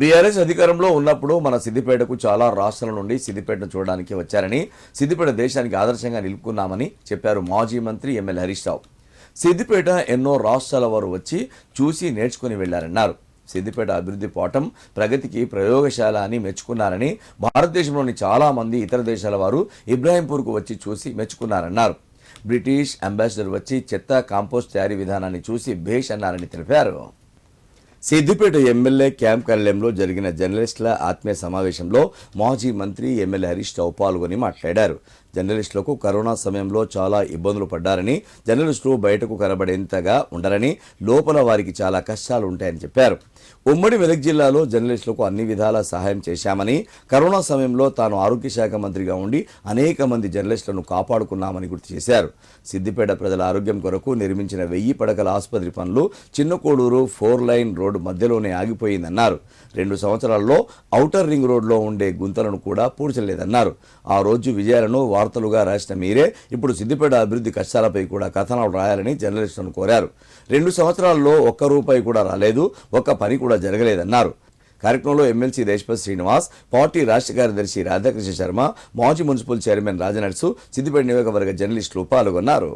BRS అధికారంలో ఉన్నప్పుడు మన సిద్దిపేటకు చాలా రాష్ట్రాల నుండి సిద్దిపేటను చూడడానికి వచ్చారని సిద్దిపేట దేశానికి ఆదర్శంగా నిలుపుకున్నామని చెప్పారు మాజీ మంత్రి ఎమ్మెల్యే హరీష్ రావు. సిద్దిపేట ఎన్నో రాష్ట్రాల వారు వచ్చి చూసి నేర్చుకుని వెళ్ళారన్నారు. సిద్దిపేట అభివృద్ధి పోవటం ప్రగతికి ప్రయోగశాల అని మెచ్చుకున్నారని భారతదేశంలోని చాలా మంది ఇతర దేశాల వారు ఇబ్రాహీంపూర్కు వచ్చి చూసి మెచ్చుకున్నారన్నారు. బ్రిటిష్ అంబాసిడర్ వచ్చి చెత్త కాంపోస్ట్ తయారీ విధానాన్ని చూసి భేష్ అన్నారని తెలిపారు. సిద్దిపేట ఎమ్మెల్యే క్యాంప్ కార్యాలయంలో జరిగిన జర్నలిస్టుల ఆత్మీయ సమావేశంలో మాజీ మంత్రి ఎమ్మెల్యే హరీష్ రావు పాల్గొని మాట్లాడారు. జర్నలిస్టులకు కరోనా సమయంలో చాలా ఇబ్బందులు పడ్డారని జర్నలిస్టులు బయటకు కనబడేంతగా ఉండరని లోపల వారికి చాలా కష్టాలు ఉంటాయని చెప్పారు. ఉమ్మడి మెదక్ జిల్లాలో జర్నలిస్టులకు అన్ని విధాల సహాయం చేశామని కరోనా సమయంలో తాను ఆరోగ్య శాఖ మంత్రిగా ఉండి అనేక మంది జర్నలిస్టులను కాపాడుకున్నామని గుర్తు చేశారు. సిద్దిపేట ప్రజల ఆరోగ్యం కొరకు నిర్మించిన వెయ్యి పడకల ఆసుపత్రి పనులు చిన్నకోడూరు ఫోర్ లైన్ రోడ్డు మధ్యలోనే ఆగిపోయిందన్నారు. రెండు సంవత్సరాల్లో ఔటర్ రింగ్ రోడ్లో ఉండే గుంతలను కూడా పూడ్చలేదన్నారు. ఆ రోజు విజయాలను వార్తలుగా రాసిన మీరే ఇప్పుడు సిద్దిపేట అభివృద్ధి కష్టాలపై కూడా కథనాలు రాయాలని జర్నలిస్టులను కోరారు. రెండు సంవత్సరాల్లో ఒక్క రూపాయి కూడా రాలేదు ఒక్క పని కూడా జరగలేదన్నారు. కార్యక్రమంలో ఎమ్మెల్సీ దేశపతి శ్రీనివాస్ పార్టీ రాష్ట్ర కార్యదర్శి రాధాకృష్ణ శర్మ మాజీ మున్సిపల్ చైర్మన్ రాజనర్సు సిద్దిపేట నియోజకవర్గ జర్నలిస్టులు పాల్గొన్నారు.